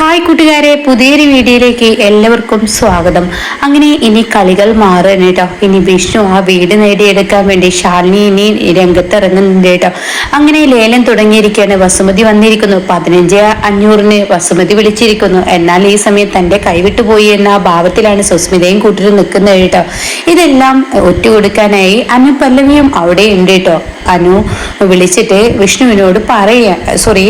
Hi കൂട്ടുകാരെ പുതിയൊരു വീഡിയോയിലേക്ക് എല്ലാവർക്കും സ്വാഗതം. അങ്ങനെ ഇനി കളികൾ മാറുകയാണ് കേട്ടോ. ഇനി വിഷ്ണു ആ വീട് നേടിയെടുക്കാൻ വേണ്ടി ശാലിനി ഇനി രംഗത്തിറങ്ങുന്നുണ്ട് കേട്ടോ. അങ്ങനെ ലേലം തുടങ്ങിയിരിക്കുകയാണ്. വസുമതി വന്നിരിക്കുന്നു. പതിനഞ്ച് അഞ്ഞൂറിന് വസുമതി വിളിച്ചിരിക്കുന്നു. എന്നാൽ ഈ സമയത്ത് തന്റെ കൈവിട്ടു പോയി എന്ന ഭാവത്തിലാണ് സുസ്മിതയും കൂട്ടിട്ട് നിൽക്കുന്നത് കേട്ടോ. ഇതെല്ലാം ഒറ്റുകൊടുക്കാനായി അനു പല്ലവിയും അവിടെ ഉണ്ട് കേട്ടോ. അനു വിളിച്ചിട്ട് വിഷ്ണുവിനോട് പറയുക സോറി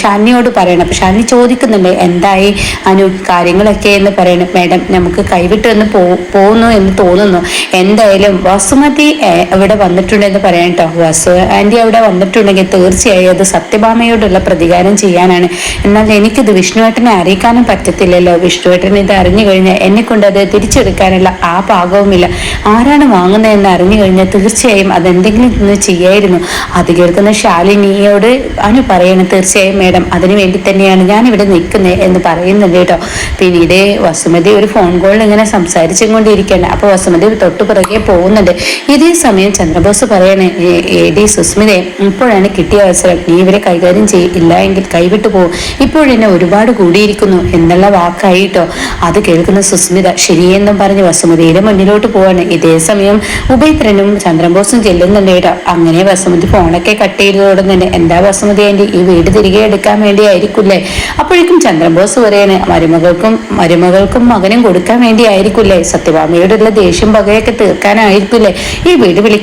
ഷാനിയോട് പറയണം. ഷാനി ചോദിക്കുന്നുണ്ട് എന്തായി? അനു കാര്യങ്ങളൊക്കെ എന്ന് പറയണം മാഡം നമുക്ക് കൈവിട്ട് എന്ന് പോ പോകുന്നു എന്ന് തോന്നുന്നു. എന്തായാലും വസുമതി അവിടെ വന്നിട്ടുണ്ടെന്ന് പറയാം കേട്ടോ. വസു ആന്റി അവിടെ വന്നിട്ടുണ്ടെങ്കിൽ തീർച്ചയായും അത് സത്യഭാമയോടുള്ള പ്രതികാരം ചെയ്യാനാണ്. എന്നാൽ എനിക്കിത് വിഷ്ണുവേട്ടനെ അറിയിക്കാനും പറ്റത്തില്ലല്ലോ. വിഷ്ണുവേട്ടൻ ഇത് അറിഞ്ഞു കഴിഞ്ഞാൽ എന്നെ കൊണ്ട് അത് തിരിച്ചെടുക്കാനുള്ള ആ പാകവുമില്ല. ആരാണ് വാങ്ങുന്നതെന്ന് അറിഞ്ഞു കഴിഞ്ഞാൽ തീർച്ചയായും അതെന്തെങ്കിലും ഇന്ന് ചെയ്യായിരുന്നു. അത് കേൾക്കുന്ന ശാലിനിയോട് അനു പറയണം തീർച്ചയായും മേഡം അതിനു വേണ്ടി തന്നെയാണ് ഞാനിവിടെ നിൽക്കുന്നത്. എന്ന് പറയുന്നുണ്ട് കേട്ടോ. പിന്നീട് വസുമതി ഒരു ഫോൺ കോളിൽ ഇങ്ങനെ സംസാരിച്ചും കൊണ്ടിരിക്കുകയാണ് അപ്പോൾ വസുമതി തൊട്ടു പുറകെ പോകുന്നുണ്ട്. ഇതേ സമയം ചന്ദ്രബോസ് പറയണേ എ ഡി സുസ്മിതയെ ഇപ്പോഴാണ് കിട്ടിയ അവസരം. നീ ഇവരെ കൈകാര്യം ചെയ്യില്ല എങ്കിൽ കൈവിട്ടു പോകും ഇപ്പോഴെന്നെ ഒരുപാട് കൂടിയിരിക്കുന്നു എന്നുള്ള വാക്കായിട്ടോ അത് കേൾക്കുന്ന സുസ്മിത ശരിയെന്നും പറഞ്ഞ് വസുമതിയുടെ മുന്നിലോട്ട് പോവാണ്. ഇതേ സമയം ഉഭയത്രനും ചന്ദ്രബോസും ചെല്ലുന്നുണ്ട് കേട്ടോ. അങ്ങനെ വസുമതി ഫോണൊക്കെ കട്ട് ചെയ്തതോടെ തന്നെ എന്താ വസുമതി ആന്റി ഈ വീട് തിരികെ എടുക്കാൻ വേണ്ടിയായിരിക്കില്ലേ? അപ്പോഴേക്കും ചന്ദ്രബോസ് പറയാണ് മരുമകൾക്കും മരുമകൾക്കും മകനും കൊടുക്കാൻ വേണ്ടിയായിരിക്കില്ലേ? സത്യഭാമയോടുള്ള ദേഷ്യം പകയൊക്കെ തീർക്കാനായിരിക്കില്ലേ? ഈ വീട് വിളി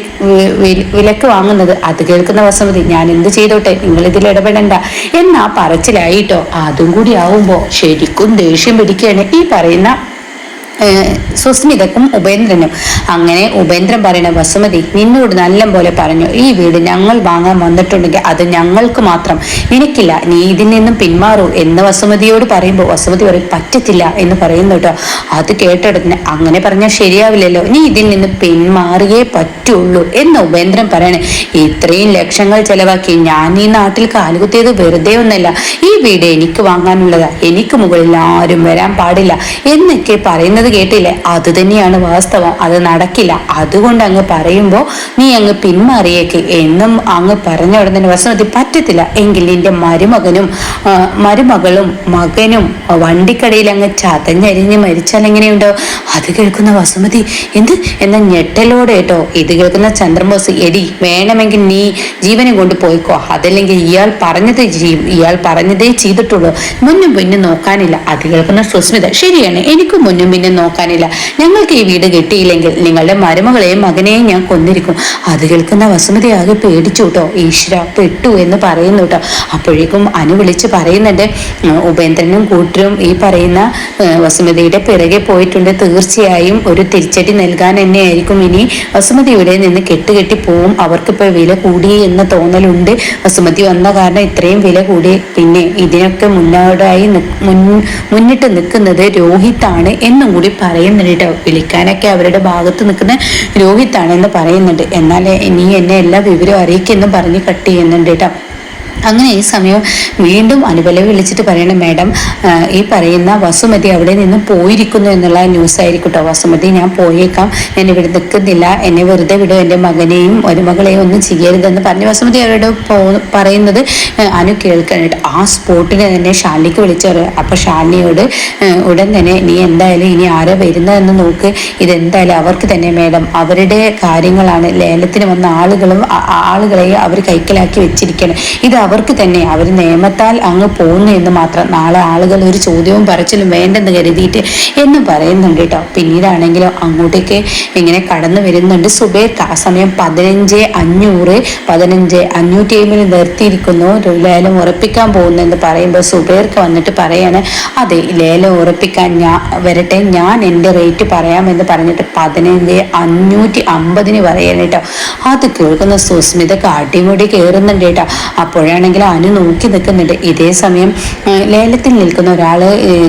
വിലക്ക് വാങ്ങുന്നത്? അത് കേൾക്കുന്ന വസമതി ഞാൻ എന്ത് ചെയ്തോട്ടെ? നിങ്ങൾ ഇതിൽ ഇടപെടണ്ട. എന്നാ പറച്ചിലായിട്ടോ? അതും കൂടി ആവുമ്പോ ശരിക്കും ദേഷ്യം പിടിക്കുകയാണ്. ഈ പറയുന്ന സുസ്മിതക്കും ഉപേന്ദ്രനും. അങ്ങനെ ഉപേന്ദ്രൻ പറയണ വസുമതി നിന്നോട് നല്ല പോലെ പറഞ്ഞു. ഈ വീട് ഞങ്ങൾ വാങ്ങാൻ വന്നിട്ടുണ്ടെങ്കിൽ അത് ഞങ്ങൾക്ക് മാത്രം. നിനക്കില്ല നീ ഇതിൽ നിന്നും പിന്മാറൂ എന്ന് വസുമതിയോട് പറയുമ്പോൾ വസുമതി പറയും പറ്റത്തില്ല എന്ന് പറയുന്നു കേട്ടോ. അത് കേട്ടെടുത്തിന് അങ്ങനെ പറഞ്ഞാൽ ശരിയാവില്ലല്ലോ. നീ ഇതിൽ നിന്ന് പിന്മാറിയേ പറ്റുള്ളൂ എന്ന് ഉപേന്ദ്രൻ പറയണേ. ഇത്രയും ലക്ഷങ്ങൾ ചെലവാക്കി ഞാൻ ഈ നാട്ടിൽ കാലുകുത്തിയത് വെറുതെ ഒന്നല്ല. ഈ വീട് എനിക്ക് വാങ്ങാനുള്ളതാ. എനിക്ക് മുകളിൽ ആരും വരാൻ പാടില്ല എന്നൊക്കെ പറയുന്നത് കേട്ടില്ലേ. അത് തന്നെയാണ് വാസ്തവം. അത് നടക്കില്ല. അതുകൊണ്ട് അങ്ങ് പറയുമ്പോൾ നീ അങ്ങ് പിന്മാറിയേക്ക് എന്നും അങ്ങ് പറഞ്ഞ ഉടനെ തന്നെ വസുമതി പറ്റത്തില്ല. എങ്കിൽ നിന്റെ മരുമകനും മരുമകളും മകനും വണ്ടിക്കടയിൽ അങ്ങ് ചതഞ്ഞരിഞ്ഞ് മരിച്ചാൽ എങ്ങനെയുണ്ടോ? അത് കേൾക്കുന്ന വസുമതി എന്ത്? എന്ന ഞെട്ടലോടെ കേട്ടോ. ഇത് കേൾക്കുന്ന ചന്ദ്രബോസ് എടി വേണമെങ്കിൽ നീ ജീവനെ കൊണ്ട് പോയിക്കോ. അതല്ലെങ്കിൽ ഇയാൾ പറഞ്ഞതേ ചെയ്യും. ഇയാൾ പറഞ്ഞതേ ചെയ്തിട്ടുള്ളൂ. മുന്നും പിന്നും നോക്കാനില്ല. അത് കേൾക്കുന്ന സുസ്മിത ശരിയാണ്. എനിക്ക് മുന്നും പിന്നും നോക്കാനില്ല. ഞങ്ങൾക്ക് ഈ വീട് കിട്ടിയില്ലെങ്കിൽ നിങ്ങളുടെ മരുമകളെയും മകനെയും ഞാൻ കൊന്നിരിക്കും. അത് കേൾക്കുന്ന വസുമതി ആകെ പേടിച്ചു കേട്ടോ. ഈശ്വര പെട്ടു എന്ന് പറയുന്നു കേട്ടോ. അപ്പോഴേക്കും അനു വിളിച്ച് പറയുന്നുണ്ട് ഉപേന്ദ്രനും കൂട്ടരും ഈ പറയുന്ന വസുമതിയുടെ പിറകെ പോയിട്ടുണ്ട്. തീർച്ചയായും ഒരു തിരിച്ചടി നൽകാൻ തന്നെയായിരിക്കും. ഇനി വസുമതി ഇവിടെ നിന്ന് കെട്ടുകെട്ടി പോവും. അവർക്കിപ്പോൾ വില കൂടി എന്ന തോന്നലുണ്ട്. വസുമതി വന്ന കാരണം ഇത്രയും വില കൂടി. പിന്നെ ഇതിനൊക്കെ മുന്നോടായി മുന്നിട്ട് നിൽക്കുന്നത് രോഹിത്താണ്. എന്നും കൂടി പറയുന്നുണ്ട് കേട്ടോ വിളിക്കാനൊക്കെ അവരുടെ ഭാഗത്ത് നിൽക്കുന്ന രോഹിത്താണെന്ന് പറയുന്നുണ്ട്. എന്നാൽ നീ എന്നെ എല്ലാ വിവരവും അറിയിക്കുന്നു പറഞ്ഞ് കട്ട് ചെയ്യുന്നുണ്ട് കേട്ടോ അങ്ങനെ ഈ സമയം വീണ്ടും അനുബല വിളിച്ചിട്ട് പറയണം മാഡം ഈ പറയുന്ന വസുമതി അവിടെ നിന്ന് പോയിരിക്കുന്നു എന്നുള്ള ന്യൂസ് ആയിരിക്കും കേട്ടോ വസുമതി ഞാൻ പോയേക്കാം. ഞാൻ ഇവിടെ നിൽക്കുന്നില്ല. എന്നെ വെറുതെ വിടും. എന്റെ മകനെയും ഒരു മകളെയും ഒന്നും ചെയ്യരുതെന്ന് പറഞ്ഞ് വസുമതി അവരോട് പോ പറയുന്നത് അനു കേൾക്കാനായിട്ട് ആ സ്പോട്ടിൽ തന്നെ ഷാലിക്ക് വിളിച്ചു പറയും അപ്പോൾ ഷാലിനിയോട് ഉടൻ തന്നെ നീ എന്തായാലും ഇനി ആരാ വരുന്നതെന്ന് നോക്ക്. ഇതെന്തായാലും അവർക്ക് തന്നെ മാഡം. അവരുടെ കാര്യങ്ങളാണ് ലേലത്തിന് വന്ന ആളുകളും ആളുകളെ അവർ കൈക്കലാക്കി വെച്ചിരിക്കണം. ഇത് അവർക്ക് തന്നെ അവർ നിയമത്താൽ അങ്ങ് പോകുന്നു എന്ന് മാത്രം നാളെ ആളുകൾ ഒരു ചോദ്യവും പറച്ചിലും വേണ്ടെന്ന് കരുതിയിട്ട് എന്ന് പറയുന്നുണ്ട് കേട്ടോ. പിന്നീടാണെങ്കിലോ അങ്ങോട്ടേക്ക് ഇങ്ങനെ കടന്നു വരുന്നുണ്ട്. സുബേർക്ക് ആ സമയം പതിനഞ്ച് അഞ്ഞൂറ് പതിനഞ്ച് അഞ്ഞൂറ്റി എമ്മിൽ നിർത്തിയിരിക്കുന്നു. ലേലം ഉറപ്പിക്കാൻ പോകുന്നു എന്ന് പറയുമ്പോൾ സുബേർക്ക് വന്നിട്ട് പറയാണ് അതെ ലേലം ഉറപ്പിക്കാൻ ഞാൻ വരട്ടെ ഞാൻ എന്റെ റേറ്റ് പറയാമെന്ന് പറഞ്ഞിട്ട് പതിനഞ്ച് അഞ്ഞൂറ്റി അമ്പതിന് പറയണം കേട്ടോ. അത് കേൾക്കുന്ന സുസ്മിത കാട്ടിമുടി കയറുന്നുണ്ട് കേട്ടോ. അപ്പോഴാണെങ്കിൽ അനു നോക്കി നിൽക്കുന്നുണ്ട്. ഇതേ സമയം ലേലത്തിൽ നിൽക്കുന്ന ഒരാൾ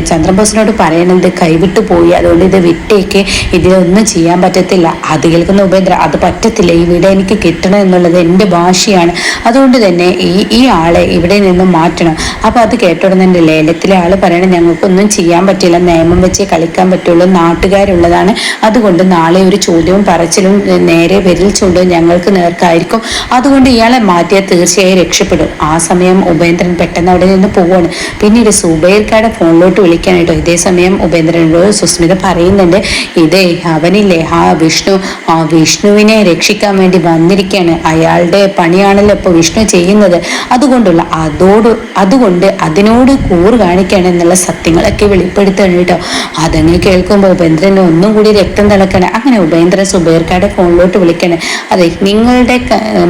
ചന്ദ്രബോസിനോട് പറയുന്നുണ്ട് കൈവിട്ടു പോയി. അതുകൊണ്ട് ഇത് വിട്ടേക്ക്. ഇതിലൊന്നും ചെയ്യാൻ പറ്റത്തില്ല. അത് കേൾക്കുന്ന ഉപേന്ദ്ര അത് പറ്റത്തില്ല. ഈ വീട് എനിക്ക് കിട്ടണം എന്നുള്ളത് എന്റെ ഭാഷയാണ്. അതുകൊണ്ട് തന്നെ ഈ ഈ ആളെ ഇവിടെ നിന്ന് മാറ്റണം. അപ്പോൾ അത് കേട്ടോടുന്നുണ്ട്. ലേലത്തിലെ ആൾ പറയണം ഞങ്ങൾക്കൊന്നും ചെയ്യാൻ പറ്റില്ല. നിയമം വെച്ചേ കളിക്കാൻ പറ്റുള്ളൂ. നാട്ടുകാരുള്ളതാണ്. അതുകൊണ്ട് നാളെ ഒരു ചോദ്യവും പറച്ചിലും നേരെ വിരൽ ചൂണ്ടും ഞങ്ങൾക്ക് നേർക്കായിരിക്കും. അതുകൊണ്ട് ഇയാളെ മാറ്റിയാൽ തീർച്ചയായും രക്ഷപ്പെടും. ആ സമയം ഉപേന്ദ്രൻ പെട്ടെന്ന് അവിടെ നിന്ന് പോവുകയാണ് പിന്നീട് സുബൈർക്കാടെ ഫോണിലോട്ട് വിളിക്കാനായിട്ടോ ഇതേ സമയം ഉപേന്ദ്രനോട് സുസ്മിത പറയുന്നുണ്ട് ഇതേ അവനില്ലേ ആ വിഷ്ണു ആ വിഷ്ണുവിനെ രക്ഷിക്കാൻ വേണ്ടി വന്നിരിക്കുകയാണ് അയാളുടെ പണിയാണല്ലോ ഇപ്പോൾ വിഷ്ണു ചെയ്യുന്നത്. അതുകൊണ്ടുള്ള അതോട് അതുകൊണ്ട് അതിനോട് കൂറ് കാണിക്കുകയാണ് എന്നുള്ള സത്യങ്ങളൊക്കെ വെളിപ്പെടുത്തുകയാണ് കേട്ടോ. അതങ്ങ് കേൾക്കുമ്പോൾ ഉപേന്ദ്രൻ ഒന്നും കൂടി രക്തം തിളക്കണം. അങ്ങനെ ഉപേന്ദ്രൻ സുബൈർക്കാരുടെ ഫോണിലോട്ട് വിളിക്കണേ. അതെ നിങ്ങളുടെ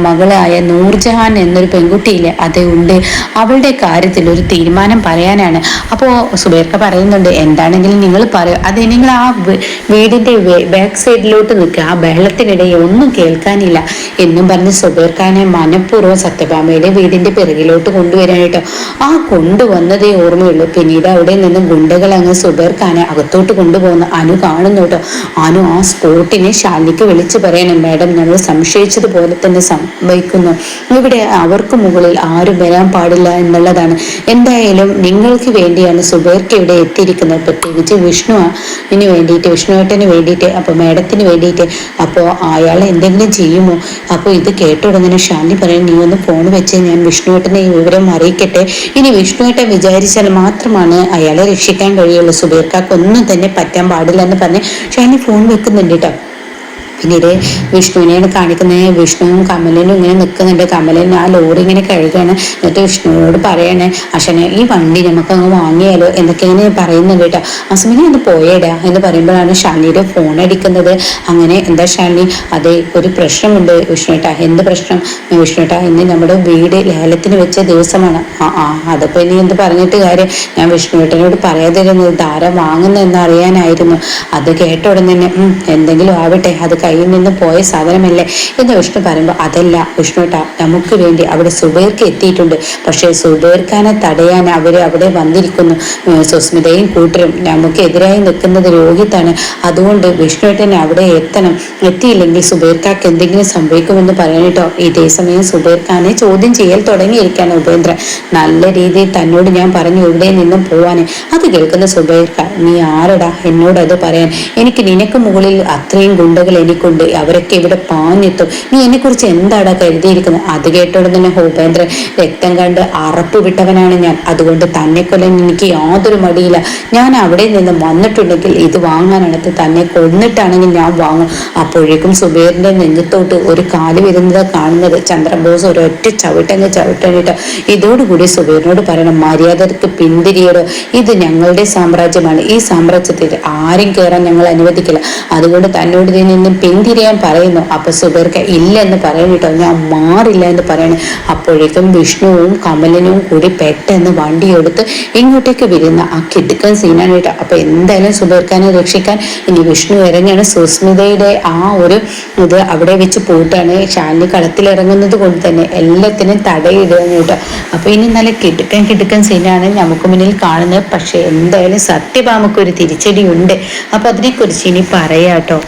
മകളായ നൂർജഹാൻ എന്നൊരു പെൺകുട്ടിയില്ലേ അതേ ഉണ്ട്. അവളുടെ കാര്യത്തിൽ ഒരു തീരുമാനം പറയാനാണ്. അപ്പോൾ സുബൈർക്ക പറയുന്നുണ്ട് എന്താണെങ്കിലും നിങ്ങൾ പറയൂ. അതെ നിങ്ങൾ ആ വീടിന്റെ ബാക്ക് സൈഡിലോട്ട് നിൽക്കുക. ആ ബഹളത്തിനിടയിൽ ഒന്നും കേൾക്കാനില്ല എന്നും പറഞ്ഞ് സുബൈർഖാനെ മനഃപൂർവം സത്യഭാമയുടെ വീടിന്റെ പിറകിലോട്ട് കൊണ്ടുവരാനായിട്ടോ ആ കൊണ്ടുവന്നതേ ഓർമ്മയുള്ളൂ. പിന്നീട് അവിടെ നിന്ന് ഗുണ്ടകൾ അങ്ങ് സുബൈർഖാനെ അകത്തോട്ട് കൊണ്ടുപോകുന്ന അനു കാണുന്നു കേട്ടോ. അനു ആ സ്പോട്ടിനെ ശാലിക്ക് വിളിച്ചു പറയണം. മാഡം ഞങ്ങൾ സംശയിച്ചതുപോലെ തന്നെ സംഭവിക്കുന്നു. ഇവിടെ അവർക്ക് മുകളിൽ ആരും വരാൻ പാടില്ല എന്നുള്ളതാണ്. എന്തായാലും നിങ്ങൾക്ക് വേണ്ടിയാണ് സുബൈർക്ക് ഇവിടെ എത്തിയിരിക്കുന്നത്. പ്രത്യേകിച്ച് വിഷ്ണു ഇതിന് വേണ്ടിയിട്ട് വിഷ്ണുവേട്ടന് വേണ്ടിയിട്ട് അപ്പോൾ മേഡത്തിന് വേണ്ടിയിട്ട്. അപ്പോൾ അയാൾ എന്തെങ്കിലും ചെയ്യുമോ? അപ്പോൾ ഇത് കേട്ടുടങ്ങനെ ഷാനി പറയും നീ ഒന്ന് ഫോൺ വെച്ച് ഞാൻ വിഷ്ണുവേട്ടനെ ഈ വിവരം അറിയിക്കട്ടെ. ഇനി വിഷ്ണുവേട്ടൻ വിചാരിച്ചാൽ മാത്രമാണ് അയാളെ രക്ഷിക്കാൻ കഴിയുള്ളൂ. സുബീർക്കാക്ക് ഒന്നും തന്നെ പറ്റാൻ പാടില്ല എന്ന് പറഞ്ഞ് ഷാനി ഫോൺ വെക്കുന്നുണ്ട് കേട്ടോ. പിന്നീട് വിഷ്ണുവിനെയാണ് കാണിക്കുന്നത് വിഷ്ണുവും കമലനും ഇങ്ങനെ നിൽക്കുന്നുണ്ട്. കമലൻ ആ ലോറി ഇങ്ങനെ കഴുകാണ്. എന്നിട്ട് വിഷ്ണുവിനോട് പറയണേ അശനെ ഈ വണ്ടി നമുക്ക് അങ്ങ് വാങ്ങിയാലോ? എന്നൊക്കെ പറയുന്നുണ്ട് കേട്ടോ. ആ സമയം ഒന്ന് പോയേടാ എന്ന് പറയുമ്പോഴാണ് ഷാലിയുടെ ഫോൺ അടിക്കുന്നത്. അങ്ങനെ എന്താ ഷാലി അതെ ഒരു പ്രശ്നമുണ്ട് വിഷ്ണുട്ട. എന്ത് പ്രശ്നം? വിഷ്ണുട്ട ഇന്ന് നമ്മുടെ വീട് ലേലത്തിന് വെച്ച ദിവസമാണ്. ആ ആ അതപ്പോൾ ഇനി എന്ത് പറഞ്ഞിട്ട് കാര്യം? ഞാൻ വിഷ്ണുട്ടനോട് പറയാതിരുന്നത് ധാര വാങ്ങുന്ന അറിയാനായിരുന്നു. അത് കേട്ട ഉടനെ തന്നെ എന്തെങ്കിലും ആവട്ടെ അത് കയ്യിൽ നിന്ന് പോയ സാധനമല്ലേ? എന്ന് വിഷ്ണു പറയുമ്പോൾ അതല്ല വിഷ്ണുട്ട നമുക്ക് വേണ്ടി അവിടെ സുബേർക്ക് എത്തിയിട്ടുണ്ട്. പക്ഷേ സുബേർക്കാനെ തടയാൻ അവർ അവിടെ വന്നിരിക്കുന്നു. സുസ്മിതയും കൂട്ടരും നമുക്കെതിരായി നിൽക്കുന്നത് രോഹിത്താണ്. അതുകൊണ്ട് വിഷ്ണുട്ടൻ അവിടെ എത്തണം. എത്തിയില്ലെങ്കിൽ സുബേർക്കാക്ക് എന്തെങ്കിലും സംഭവിക്കുമെന്ന് പറയാനിട്ടോ ഇതേ സമയം സുബേർക്കാനെ ചോദ്യം ചെയ്യൽ തുടങ്ങിയിരിക്കുകയാണ് ഉപേന്ദ്രൻ. നല്ല രീതിയിൽ തന്നോട് ഞാൻ പറഞ്ഞു ഇവിടെ നിന്നും പോവാന്? അത് കേൾക്കുന്ന സുബേർക്ക നീ ആരടാ എന്നോട് പറയാൻ? എനിക്ക് നിനക്ക് മുകളിൽ അത്രയും ഗുണ്ടകൾ എനിക്ക് കൊണ്ട് അവരൊക്കെ ഇവിടെ പാഞ്ഞെത്തും. നീ എന്നെക്കുറിച്ച് എന്താടാ കരുതിയിരിക്കുന്നത് അത് കേട്ടോടെ തന്നെ ഭൂപേന്ദ്രൻ രക്തം കണ്ട് അറപ്പ് വിട്ടവനാണ് ഞാൻ. അതുകൊണ്ട് തന്നെ കൊല്ലാൻ എനിക്ക് യാതൊരു മടിയില്ല. ഞാൻ അവിടെ നിന്ന് വന്നിട്ടുണ്ടെങ്കിൽ ഇത് വാങ്ങാനാണ് തന്നെ കൊന്നിട്ടാണെങ്കിൽ ഞാൻ വാങ്ങും. അപ്പോഴേക്കും സുബേറിന്റെ നെഞ്ചത്തോട്ട് ഒരു കാൽ വരുന്നത് കാണുന്നത്. ചന്ദ്രബോസ് ഒരൊറ്റ ചവിട്ടങ്ങ് ചവിട്ടണിട്ട് ഇതോടുകൂടി സുബേറിനോട് പറയണം മര്യാദയ്ക്ക് പിന്തിരിയടോ ഇത് ഞങ്ങളുടെ സാമ്രാജ്യമാണ്. ഈ സാമ്രാജ്യത്തിൽ ആരും കയറാൻ ഞങ്ങൾ അനുവദിക്കില്ല. അതുകൊണ്ട് തന്നോട് നിന്നും പിന്തിരിയാൻ പറയുന്നു. അപ്പൊ സുബർക്ക ഇല്ല എന്ന് പറയണിട്ടോ ഞാൻ മാറില്ല എന്ന് പറയണേ അപ്പോഴേക്കും വിഷ്ണുവും കമലിനും കൂടി പെട്ടെന്ന് വണ്ടി എടുത്ത് ഇങ്ങോട്ടേക്ക് വരുന്ന ആ കിടുക്കൻ സീനാണ് കേട്ടോ. അപ്പൊ എന്തായാലും സുബർഖാനെ രക്ഷിക്കാൻ ഇനി വിഷ്ണു ഇറങ്ങിയാണ് സുസ്മിതയുടെ ആ ഒരു ഇത് അവിടെ വെച്ച് പോയിട്ടാണ് ഷാലിനി കളത്തിലിറങ്ങുന്നത് കൊണ്ട് തന്നെ എല്ലാത്തിനും തടയിടുകയാണ് കേട്ടോ. അപ്പൊ ഇനി നല്ല കിടുക്കൻ കിടുക്കൻ സീനാണ് നമുക്ക് മുന്നിൽ കാണുന്നത്. പക്ഷെ എന്തായാലും സത്യഭാമക്ക് ഒരു തിരിച്ചടി ഉണ്ട് അപ്പൊ അതിനെക്കുറിച്ച് ഇനി പറയാട്ടോ